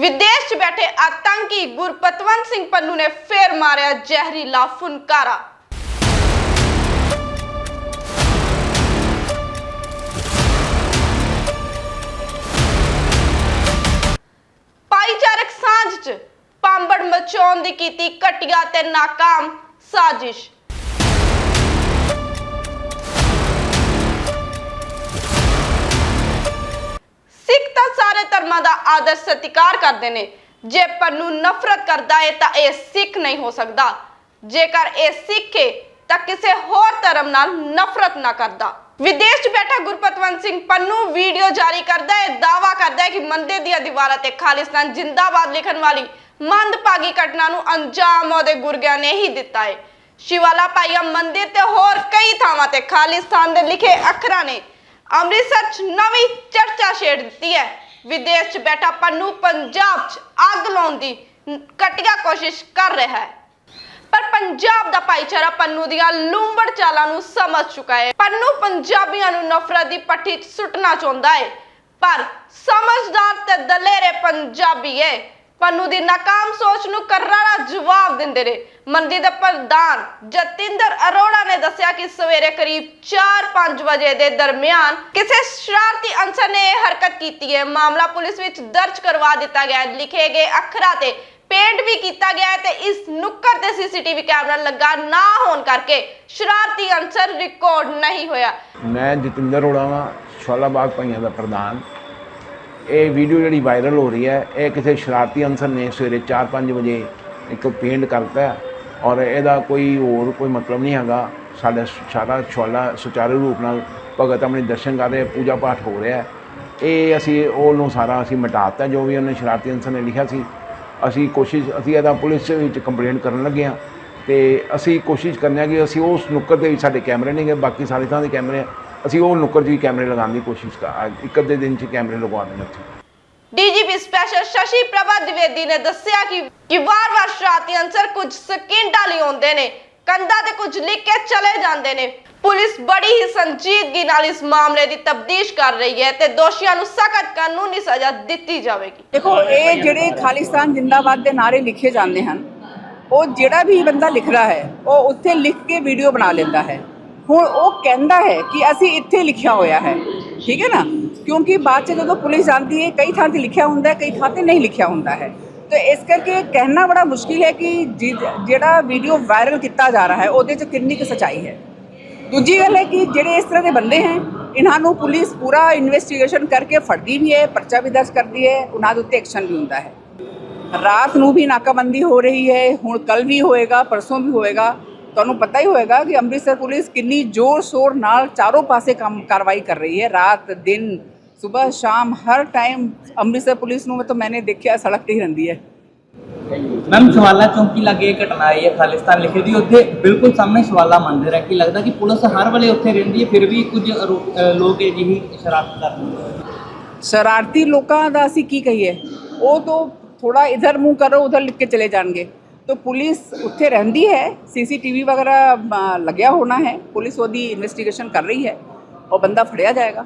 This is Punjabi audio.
ਵਿਦੇਸ਼ 'ਚ ਬੈਠੇ ਆਤੰਕੀ ਗੁਰਪਤਵੰਤ ਸਿੰਘ ਪੰਨੂ ਨੇ ਫੇਰ ਮਾਰਿਆ ਜ਼ਹਿਰੀਲਾ ਫੁਨਕਾਰਾ ਭਾਈਚਾਰਕ ਸਾਂਝ 'ਚ ਪਾਂਬੜ ਮਚਾਉਣ ਦੀ ਕੀਤੀ ਘਟੀਆ ਤੇ ਨਾਕਾਮ ਸਾਜ਼ਿਸ਼। ਸਾਰੇ ਧਰਮਾਂ ਦਾ ਆਦਰ ਸਤਿਕਾਰ ਕਰਦੇ ਨੇ। ਜੇ ਪੰਨੂ ਨਫ਼ਰਤ ਕਰਦਾ ਹੈ ਤਾਂ ਇਹ ਸਿੱਖ ਨਹੀਂ ਹੋ ਸਕਦਾ। ਜੇਕਰ ਇਹ ਸਿੱਖ ਹੈ ਤਾਂ ਕਿਸੇ ਹੋਰ ਧਰਮ ਨਾਲ ਨਫ਼ਰਤ ਨਾ ਕਰਦਾ। ਵਿਦੇਸ਼ 'ਚ ਬੈਠਾ ਗੁਰਪਤਵੰਤ ਸਿੰਘ ਪੰਨੂ ਵੀਡੀਓ ਜਾਰੀ ਕਰਦਾ ਹੈ ਦਾਵਾ ਕਰਦਾ ਹੈ ਕਿ ਮੰਦਿਰ ਦੀਆਂ ਦੀਵਾਰਾਂ ਤੇ ਖਾਲਿਸਤਾਨ ਜਿੰਦਾਬਾਦ ਲਿਖਣ ਵਾਲੀ ਮੰਦਭਾਗੀ ਘਟਨਾ ਨੂੰ ਅੰਜਾਮ ਉਹਦੇ ਗੁਰਗਿਆਂ ਨੇ ਹੀ ਦਿੱਤਾ ਹੈ ਸ਼ਿਵਾਲਾ ਪਾਈਆ ਮੰਦਿਰ ਤੇ ਹੋਰ ਕਈ ਥਾਵਾਂ ਤੇ ਖਾਲਿਸਤਾਨ ਦੇ ਲਿਖੇ ਅੱਖਰਾਂ ਨੇ। ਅੰਮ੍ਰਿਤਸਰ 'ਚ ਨਵੀਂ ਚਰਚਾ ਛੇੜ ਦਿੱਤੀ ਹੈ ਵਿਦੇਸ਼ 'ਚ ਬੈਠਾ ਪੰਨੂ ਪੰਜਾਬ 'ਚ ਅੱਗ ਲਾਉਣ ਦੀ ਘਟੀਆ ਕੋਸ਼ਿਸ਼ ਕਰ ਰਿਹਾ ਹੈ। ਪਰ ਪੰਜਾਬ ਦਾ ਭਾਈਚਾਰਾ ਪੰਨੂ ਦੀਆਂ ਲੂੰਬੜ ਚਾਲਾਂ ਨੂੰ ਸਮਝ ਚੁੱਕਾ ਹੈ। ਪੰਨੂ ਪੰਜਾਬੀਆਂ ਨੂੰ ਨਫ਼ਰਤ ਦੀ ਪੱਠੀ 'ਚ ਸੁੱਟਣਾ ਚਾਹੁੰਦਾ ਹੈ। ਪਰ ਸਮਝਦਾਰ ਤੇ ਦਲੇਰੇ ਪੰਜਾਬੀ ਹੈ। ਪੰਨੂ ਦੀ ਨਾਕਾਮ ਸੋਚ ਨੂੰ ਕਰਾਰਾ ਜਵਾਬ ਦਿੰਦੇ ਨੇ। ਮੰਦਿਰ ਦੇ ਪ੍ਰਧਾਨ ਜਤਿੰਦਰ ਅਰੋੜਾ ਨੇ ਦੱਸਿਆ ਕਿ ਸਵੇਰੇ ਕਰੀਬ 4-5 ਵਜੇ ਦੇ ਦਰਮਿਆਨ ਕਿਸੇ ਸ਼ਰਾਰਤੀ ਅਨਸਰ ਨੇ ਇਹ ਹਰਕਤ ਕੀਤੀ ਹੈ। ਮਾਮਲਾ ਪੁਲਿਸ ਵਿੱਚ ਦਰਜ ਕਰਵਾ ਦਿੱਤਾ ਗਿਆ ਹੈ। ਲਿਖੇ ਗਏ ਅੱਖਰਾਂ ਤੇ ਪੇਂਟ ਵੀ ਕੀਤਾ ਗਿਆ ਤੇ ਇਸ ਨੁੱਕਰ ਤੇ ਸੀਸੀਟੀਵੀ ਕੈਮਰਾ ਲੱਗਾ ਨਾ ਹੋਣ ਕਰਕੇ ਸ਼ਰਾਰਤੀ ਅੰਸਰ ਰਿਕਾਰਡ ਨਹੀਂ ਹੋਇਆ। ਮੈਂ ਜਤਿੰਦਰ ਅਰੋੜਾ ਵਾਂ ਸ਼ਵਾਲਾਬਾਗ ਭਾਈਆਂ ਦਾ ਪ੍ਰਧਾਨ। ਇਹ ਵੀਡੀਓ ਜਿਹੜੀ ਵਾਇਰਲ ਹੋ ਰਹੀ ਹੈ, ਇਹ ਕਿਸੇ ਸ਼ਰਾਰਤੀ ਅਨਸਰ ਨੇ ਸਵੇਰੇ 4-5 ਵਜੇ ਇੱਕ ਪੇਂਟ ਕਰਤਾ ਹੈ ਔਰ ਇਹਦਾ ਕੋਈ ਹੋਰ ਕੋਈ ਮਤਲਬ ਨਹੀਂ ਹੈਗਾ। ਸਾਡਾ ਸਾਰਾ ਸ਼ਵਾਲਾ ਸੁਚਾਰੂ ਰੂਪ ਨਾਲ ਭਗਤ ਆਪਣੇ ਦਰਸ਼ਨ ਕਰ ਰਹੇ, ਪੂਜਾ ਪਾਠ ਹੋ ਰਿਹਾ ਇਹ ਅਸੀਂ ਉਹ ਨੂੰ ਸਾਰਾ ਅਸੀਂ ਮਿਟਾਤਾ ਜੋ ਵੀ ਉਹਨੇ ਸ਼ਰਾਰਤੀ ਅਨਸਰ ਨੇ ਲਿਖਿਆ ਸੀ। ਅਸੀਂ ਕੋਸ਼ਿਸ਼, ਅਸੀਂ ਇਹਦਾ ਪੁਲਿਸ ਵਿੱਚ ਕੰਪਲੇਂਟ ਕਰਨ ਲੱਗੇ ਹਾਂ ਤੇ ਅਸੀਂ ਕੋਸ਼ਿਸ਼ ਕਰਨੇ ਆ ਕਿ ਅਸੀਂ ਉਸ ਨੁੱਕਰ ਦੇ ਵਿੱਚ ਸਾਡੇ ਕੈਮਰੇ ਨਹੀਂ ਗਏ, ਬਾਕੀ ਸਾਰੇ ਥਾਂ ਦੇ ਕੈਮਰੇ ਅਸੀਂ ਉਹ ਨੁੱਕਰ 'ਚ ਵੀ ਕੈਮਰੇ ਲਗਾਉਣ ਦੀ ਕੋਸ਼ਿਸ਼ ਕਰ ਇੱਕ ਅੱਧੇ ਦਿਨ 'ਚ ਕੈਮਰੇ ਲਗਵਾ ਦੇਣਾ ਉੱਥੇ। ਡੀਜੀਪੀ ਸਪੈਸ਼ਲ ਸ਼ਸ਼ੀ ਪ੍ਰਭਾ ਦਿਵੇਦੀ ਨੇ ਦੱਸਿਆ ਕਿ ਕਿ ਵਾਰ-ਵਾਰ ਸ਼ਰਾਰਤੀ ਅਨਸਰ ਕੁਝ ਸਕਿੰਟਾਂ ਲਈ ਆਉਂਦੇ ਨੇ। ਕੰਧਾਂ ਤੇ ਕੁਝ ਲਿਖ ਕੇ ਚਲੇ ਜਾਂਦੇ ਨੇ। ਪੁਲਿਸ ਬੜੀ ਹੀ ਸੰਜੀਦਗੀ ਨਾਲ ਇਸ ਮਾਮਲੇ ਦੀ ਤਫਤੀਸ਼ ਕਰ ਰਹੀ ਹੈ ਤੇ ਦੋਸ਼ੀਆਂ ਨੂੰ ਸਖਤ ਕਾਨੂੰਨੀ ਸਜ਼ਾ ਦਿੱਤੀ ਜਾਵੇਗੀ। ਦੇਖੋ ਇਹ ਜਿਹੜੇ ਖਾਲਿਸਤਾਨ ਜਿੰਦਾਬਾਦ ਦੇ ਨਾਰੇ ਲਿਖੇ ਜਾਂਦੇ ਹਨ ਉਹ ਜਿਹੜਾ ਵੀ ਬੰਦਾ ਲਿਖਦਾ ਹੈ ਉਹ ਉੱਥੇ ਲਿਖ ਕੇ ਵੀਡੀਓ ਬਣਾ ਲੈਂਦਾ ਹੈ। ਹੁਣ ਉਹ ਕਹਿੰਦਾ ਹੈ ਕਿ ਅਸੀਂ ਇੱਥੇ ਲਿਖਿਆ ਹੋਇਆ ਹੈ। ਠੀਕ ਹੈ ਨਾ? ਕਿਉਂਕਿ ਬਾਅਦ ਚ ਜਦੋਂ ਪੁਲਿਸ ਆਉਂਦੀ ਹੈ, ਕਈ ਥਾਂ ਤੇ ਲਿਖਿਆ ਹੁੰਦਾ ਹੈ, ਕਈ ਥਾਂ ਤੇ ਨਹੀਂ ਲਿਖਿਆ ਹੁੰਦਾ ਹੈ। ਤੇ ਇਸ ਕਰਕੇ ਕਹਿਣਾ ਬੜਾ ਮੁਸ਼ਕਿਲ ਹੈ ਕਿ ਜਿ- ਜਿਹੜਾ ਵੀਡੀਓ ਵਾਇਰਲ ਕੀਤਾ ਜਾ ਰਿਹਾ ਹੈ, ਉਹਦੇ ਚ ਕਿੰਨੀ ਕੁ ਸਚਾਈ ਹੈ। ਦੂਜੀ ਗੱਲ ਹੈ ਕਿ ਜਿਹੜੇ ਇਸ ਤਰ੍ਹਾਂ ਦੇ ਬੰਦੇ ਹੈ, ਇਹਨਾਂ ਨੂੰ ਪੁਲਿਸ ਪੂਰਾ ਇਨਵੈਸਟੀਗੇਸ਼ਨ ਕਰਕੇ ਫੜਦੀ ਵੀ ਹੈ, ਪਰਚਾ ਵੀ ਦਰਜ ਕਰਦੀ ਹੈ, ਉਹਨਾਂ ਦੇ ਉੱਤੇ ਐਕਸ਼ਨ ਵੀ ਹੁੰਦਾ ਹੈ। ਰਾਤ ਨੂੰ ਵੀ ਨਾਕਾਬੰਦੀ ਹੋ ਰਹੀ ਹੈ, ਹੁਣ ਕੱਲ ਵੀ ਹੋਏਗਾ, ਪਰਸੋਂ ਵੀ ਹੋਏਗਾ। ਤੁਹਾਨੂੰ ਪਤਾ ਹੀ ਹੋਏਗਾ ਕਿ ਅੰਮ੍ਰਿਤਸਰ ਪੁਲਿਸ ਕਿੰਨੀ ਜ਼ੋਰ ਸ਼ੋਰ ਨਾਲ ਚਾਰੋਂ ਪਾਸੇ ਕੰਮ ਕਾਰਵਾਈ ਕਰ ਰਹੀ ਹੈ। ਰਾਤ ਦਿਨ ਸਵੇਰ ਸ਼ਾਮ ਹਰ ਟਾਈਮ ਅੰਮ੍ਰਿਤਸਰ ਪੁਲਿਸ ਨੂੰ ਤਾਂ ਮੈंने ਦੇਖਿਆ ਸੜਕ ਤੇ ਹੀ ਰਹਿੰਦੀ ਹੈ। ਮੈਮ ਸ਼ਵਾਲਾ ਚੌਂਕੀ ਲਾਗੇ ਘਟਨਾ ਆਈ ਹੈ ਖਾਲਿਸਤਾਨ ਲਿਖੇ ਦੀ। ਉੱਥੇ ਬਿਲਕੁਲ ਸਾਹਮਣੇ ਸ਼ਵਾਲਾ ਮੰਦਿਰ ਹੈ। ਕੀ ਲੱਗਦਾ ਕਿ ਪੁਲਿਸ ਹਰ ਵੇਲੇ ਉੱਥੇ ਰਹਿੰਦੀ ਹੈ ਫਿਰ ਵੀ ਕੁਝ ਲੋਕ ਅਜਿਹੀ ਸ਼ਰਾਰਤ ਕਰਦੇ ਸ਼ਰਾਰਤੀ ਲੋਕਾਂ ਦਾ ਅਸੀਂ ਕੀ ਕਹੀਏ? ਉਹ ਤਾਂ ਥੋੜਾ ਇਧਰ ਮੂੰਹ ਕਰੋ ਉਧਰ ਲਿਖ ਕੇ ਚਲੇ ਜਾਣਗੇ। तो पुलिस ਉੱਥੇ ਰਹਿੰਦੀ ਹੈ ਸੀਸੀਟੀਵੀ ਵਗੈਰਾ ਅ, ਲੱਗਿਆ ਹੋਣਾ ਹੈ ਪੁਲਿਸ ਉਹਦੀ ਇਨਵੈਸਟੀਗੇਸ਼ਨ ਕਰ ਰਹੀ ਹੈ ਉਹ ਬੰਦਾ ਫੜਿਆ ਜਾਏਗਾ